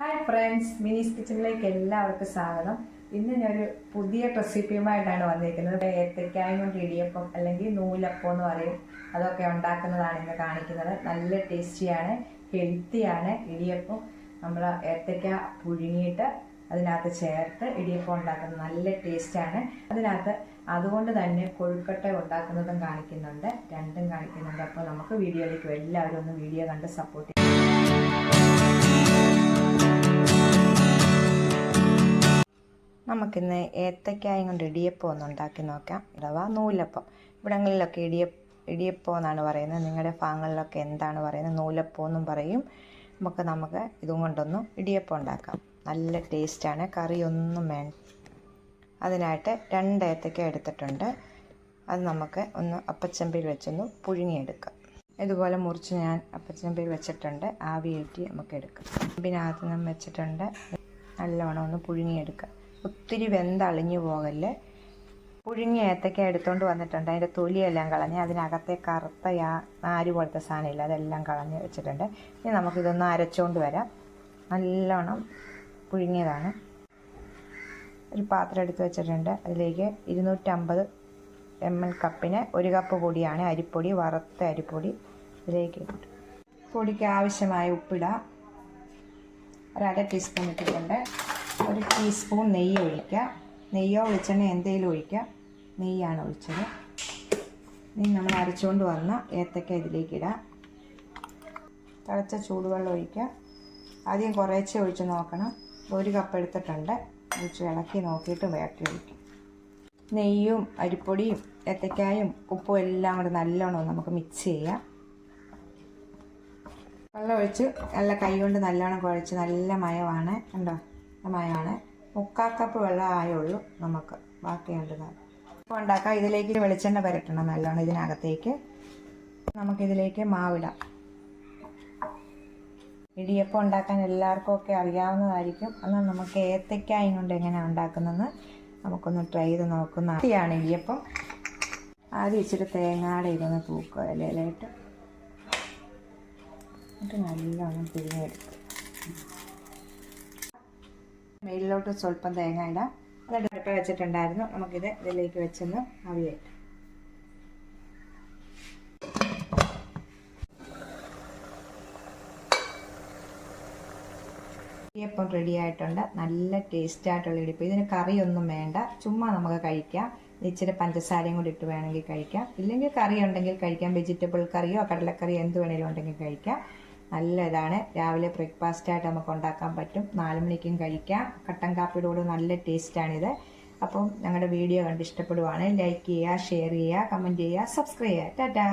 Hi friends മിനിസ് കിച്ചണിലേക്ക് എല്ലാവർക്കും സ്വാഗതം. ഇന്ന് ഞാനൊരു പുതിയ റെസിപ്പിയുമായിട്ടാണ് വന്നിരിക്കുന്നത്. ഏത്തക്കായ കൊണ്ട് ഇടിയപ്പം അല്ലെങ്കിൽ നൂലപ്പം എന്ന് പറയും. അതൊക്കെ ഉണ്ടാക്കുന്നതാണ് ഇന്ന് കാണിക്കുന്നത്. നല്ല ടേസ്റ്റിയാണ് ഹെൽത്തിയാണ് ഇടിയപ്പം. നമ്മൾ ഏത്തക്ക പുഴുങ്ങിയിട്ട് അതിനകത്ത് ചേർത്ത് ഇടിയപ്പം ഉണ്ടാക്കുന്നത് നല്ല ടേസ്റ്റാണ്. അതിനകത്ത് അതുകൊണ്ട് തന്നെ കൊഴുക്കട്ട ഉണ്ടാക്കുന്നതും കാണിക്കുന്നുണ്ട്. രണ്ടും കാണിക്കുന്നുണ്ട്. അപ്പോൾ നമുക്ക് വീഡിയോയിലേക്ക് എല്ലാവരും ഒന്ന് വീഡിയോ കണ്ട് സപ്പോർട്ട് നമുക്കിന്ന് ഏത്തക്കായും കൊണ്ട് ഇടിയപ്പം ഒന്ന് ഉണ്ടാക്കി നോക്കാം. അഥവാ നൂലപ്പം. ഇവിടങ്ങളിലൊക്കെ ഇടിയ ഇടിയപ്പം എന്നാണ് പറയുന്നത്. നിങ്ങളുടെ ഭാഗങ്ങളിലൊക്കെ എന്താണ് പറയുന്നത്? നൂലപ്പം എന്നും പറയും. നമുക്ക് നമുക്ക് ഇതും കൊണ്ടൊന്ന് ഇടിയപ്പം ഉണ്ടാക്കാം. നല്ല ടേസ്റ്റാണ് കറിയൊന്നും വേണ്ട. അതിനായിട്ട് രണ്ട് ഏത്തക്ക എടുത്തിട്ടുണ്ട്. അത് നമുക്ക് ഒന്ന് അപ്പച്ചമ്പിൽ വെച്ചൊന്ന് പുഴുങ്ങിയെടുക്കാം. ഇതുപോലെ മുറിച്ച് ഞാൻ അപ്പച്ചമ്പിൽ വെച്ചിട്ടുണ്ട്. ആവിയേറ്റി നമുക്ക് എടുക്കാം. ചെമ്പിനകത്ത് നിന്ന് വെച്ചിട്ടുണ്ട്. നല്ലോണം ഒന്ന് പുഴുങ്ങിയെടുക്കുക ഒത്തിരി വെന്തളിഞ്ഞു പോകല്ലേ? പുഴുങ്ങിയ ഏത്തക്ക എടുത്തുകൊണ്ട് വന്നിട്ടുണ്ട്. അതിന്റെ തൊലിയെല്ലാം കളഞ്ഞ് അതിനകത്തെ കറുത്ത ആ നാര് പോലത്തെ സാധനമില്ല. അതെല്ലാം കളഞ്ഞ് വെച്ചിട്ടുണ്ട്. ഇനി നമുക്കിതൊന്ന് അരച്ചുകൊണ്ട് വരാം. നല്ലോണം പുഴുങ്ങിയതാണ്. ഒരു പാത്രം എടുത്ത് വെച്ചിട്ടുണ്ട്. അതിലേക്ക് ഇരുന്നൂറ്റമ്പത് എം എൽ കപ്പിന് ഒരു കപ്പ് പൊടിയാണ് അരിപ്പൊടി വറുത്ത അരിപ്പൊടി ഇതിലേക്ക് പൊടിക്ക് ആവശ്യമായ ഉപ്പിടാം. ഒരര ടീസ്പൂൺ ഇട്ടിട്ടുണ്ട്. ഒരു ടീസ്പൂൺ നെയ്യ് ഒഴിക്കുക. നെയ്യോ വെളിച്ചെണ്ണ എന്തെങ്കിലും ഒഴിക്കുക. നെയ്യാണ് ഒഴിച്ചത്. ഇനി നമ്മൾ അരച്ചുകൊണ്ട് വന്ന ഏത്തക്ക ഇതിലേക്ക് ഇടാം. തിളച്ച ചൂടുവെള്ളം ഒഴിക്കുക. ആദ്യം കുറേശ്ശെ ഒഴിച്ച് നോക്കണം. ഒരു കപ്പ് എടുത്തിട്ടുണ്ട്. ഒഴിച്ച് ഇളക്കി നോക്കിയിട്ട് വേട്ടി ഒഴിക്കും. നെയ്യും അരിപ്പൊടിയും ഏത്തക്കായും ഉപ്പും എല്ലാം കൂടെ നല്ലോണം നമുക്ക് മിക്സ് ചെയ്യാം. വെള്ളം ഒഴിച്ച് നല്ല കൈ കൊണ്ട് നല്ലോണം കുഴച്ച് നല്ല മയമാണ്. കണ്ടോ? മയമാണ് മുക്കാൽ കപ്പ് വെള്ളം ഉള്ളൂ നമുക്ക്. ബാക്കിയുണ്ട് ഇപ്പോൾ ഉണ്ടാക്കാം. ഇതിലേക്ക് വെളിച്ചെണ്ണ പുരട്ടണം നല്ലോണം ഇതിനകത്തേക്ക്. നമുക്കിതിലേക്ക് മാവിടാം. ഇടിയപ്പം ഉണ്ടാക്കാൻ എല്ലാവർക്കും ഒക്കെ അറിയാവുന്നതായിരിക്കും. എന്നാൽ നമുക്ക് ഏത്തക്കായും കൊണ്ട് എങ്ങനെയാണ് ഉണ്ടാക്കുന്നതെന്ന് നമുക്കൊന്ന് ട്രൈ ചെയ്ത് നോക്കുന്ന ആണ് ഇടിയപ്പം. ആദ്യം ഇച്ചിരി തേങ്ങാടെ ഇതൊന്ന് തൂക്കുക ഇലയിലായിട്ട്. എന്നിട്ട് നല്ലോണം പിഴിഞ്ഞെടുക്കുക. മേലിലോട്ട് സ്വല്പം തേങ്ങ ഇടാം എന്നിട്ട് അടുപ്പ് വെച്ചിട്ടുണ്ടായിരുന്നു. നമുക്കിത് ഇതിലേക്ക് വെച്ചൊന്ന് അവിയായിട്ട് ഇടിയപ്പം റെഡി ആയിട്ടുണ്ട്. നല്ല ടേസ്റ്റ് ആയിട്ടുള്ള ഇടിയപ്പം ഇതിന് കറിയൊന്നും വേണ്ട. ചുമ്മാ നമുക്ക് കഴിക്കാം. ഇച്ചിരി പഞ്ചസാരയും കൂടി ഇട്ട് വേണമെങ്കിൽ കഴിക്കാം. ഇല്ലെങ്കിൽ കറി ഉണ്ടെങ്കിൽ കഴിക്കാം. വെജിറ്റബിൾ കറിയോ കടലക്കറിയോ എന്ത് വേണമെങ്കിലും ഉണ്ടെങ്കിൽ കഴിക്കാം. നല്ല ഇതാണ് രാവിലെ ബ്രേക്ക്ഫാസ്റ്റ് ആയിട്ട് നമുക്ക് ഉണ്ടാക്കാൻ പറ്റും. നാല് മണിക്കും കഴിക്കാം. കട്ടൻ കാപ്പിയുടെ കൂടെ നല്ല ടേസ്റ്റാണിത്. അപ്പം ഞങ്ങളുടെ വീഡിയോ കണ്ട് ഇഷ്ടപ്പെടുവാണ് ലൈക്ക് ചെയ്യുക ഷെയർ ചെയ്യുക കമന്റ് ചെയ്യുക സബ്സ്ക്രൈബ് ചെയ്യുക. ടാറ്റാ!